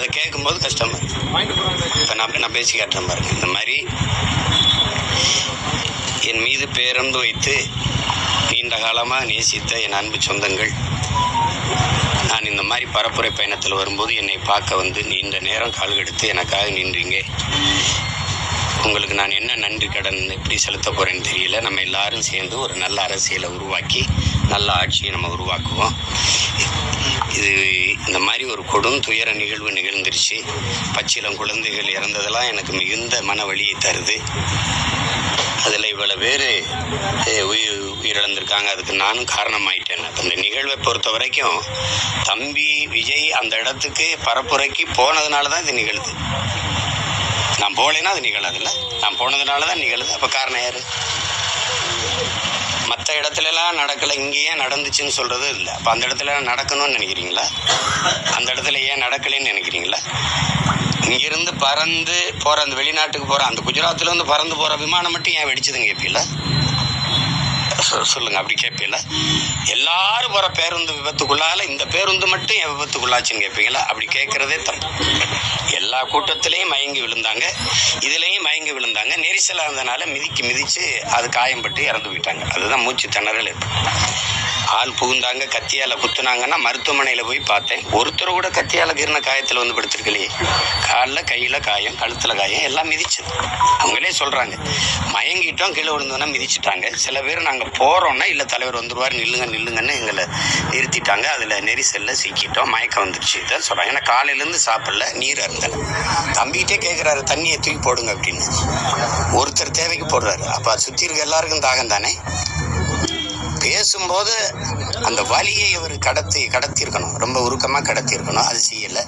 அதை கேட்கும்போது கஷ்டமா இப்போ நான் நான் பேசி காட்டுறேன் பாருங்க. இந்த மாதிரி என் மீது பேரன்பு வைத்து நீண்ட காலமாக நேசித்த என் அன்பு சொந்தங்கள் நான் இந்த மாதிரி பரப்புரை பயணத்தில் வரும்போது என்னை பார்க்க வந்து நீண்ட நேரம் கால் எடுத்து எனக்காக நின்றீங்க. உங்களுக்கு நான் என்ன நன்றி கடன் எப்படி செலுத்த போகிறேன்னு தெரியல. நம்ம எல்லாரும் சேர்ந்து ஒரு நல்ல அரசியலை உருவாக்கி நல்ல ஆட்சியை நம்ம உருவாக்குவோம். இது இந்த மாதிரி ஒரு கொடும் துயர நிகழ்வு நிகழ்ந்துருச்சு. பச்சிலம் குழந்தைகள் இறந்ததெல்லாம் எனக்கு மிகுந்த மன வழியை தருது. அதில் இவ்வளோ பேர் உயிர் உயிரிழந்திருக்காங்க. அதுக்கு நானும் காரணமாயிட்டேன். அந்த நிகழ்வை பொறுத்த வரைக்கும் தம்பி விஜய் அந்த இடத்துக்கு பரப்புரைக்கு போனதுனால தான் இது நிகழுது. நான் போகலைன்னா அது நிகழாதுல்ல? நான் போனதுனால தான் நிகழுது. அப்போ காரணம் யார்? மற்ற இடத்துலலாம் நடக்கலை. இங்கே ஏன் நடந்துச்சுன்னு சொல்கிறது இல்லை. அப்போ அந்த இடத்துல நடக்கணும்னு நினைக்கிறீங்களா? அந்த இடத்துல ஏன் நடக்கலைன்னு நினைக்கிறீங்களா? இங்கிருந்து பறந்து போகிற அந்த வெளிநாட்டுக்கு போகிற அந்த குஜராத்லேருந்து பறந்து போகிற விமானம் மட்டும் ஏன் வெடிச்சதுங்க கேட்பீங்களா சொல்லுங்க. அப்படி கேட்பீங்கள எல்லாரும் போகிற பேருந்து விபத்துக்குள்ளால இந்த பேருந்து மட்டும் என் விபத்துக்குள்ளாச்சுன்னு கேட்பீங்களா அப்படி கேட்குறதே தப்பு. எல்லா கூட்டத்திலையும் மயங்கி விழுந்தாங்க. இதுலேயும் மயங்கி இருந்தாங்க நெரிசலாக இருந்தனால மிதிக்கு மிதித்து அது காயம்பட்டு இறந்து போயிட்டாங்க அதுதான் மூச்சு திணறல். ஏற்படும் ஆள் புகுந்தாங்க கத்தியால் குத்துனாங்கன்னா மருத்துவமனையில் போய் பார்த்தேன். ஒருத்தர் கூட கத்தியால் கீறின காயத்தில் வந்து படுத்திருக்கலையே. காலில் கையில் காயம் கழுத்தில் காயம் எல்லாம் மிதிச்சது. அவங்களே சொல்கிறாங்க மயங்கிட்டோம் கீழே விழுந்தோன்னா மிதிச்சிட்டாங்க. சில பேர் நாங்கள் போகிறோன்னா இல்லை தலைவர் வந்துடுவார் நில்லுங்க நில்லுங்கன்னு எங்களை நிறுத்திட்டாங்க. அதில் நெரிசலில் சிக்கிட்டோம் மயக்கம் வந்துருச்சு இதான் சொல்கிறாங்க ஏன்னா காலையிலேருந்து சாப்பிடல நீர் அருந்தலை. தம்பிகிட்டே கேட்குறாரு தண்ணியை தூக்கி போடுங்க அப்படின்னு. ஒருத்தர் தேவைக்கு போடுறாரு. அப்போ சுற்றி இருக்க எல்லாருக்கும் தாகம் தானே? பேசும்போது அந்த வழியை இவர் கடத்தி கடத்தியிருக்கணும். ரொம்ப உருக்கமாக கடத்தியிருக்கணும். அது செய்யலை.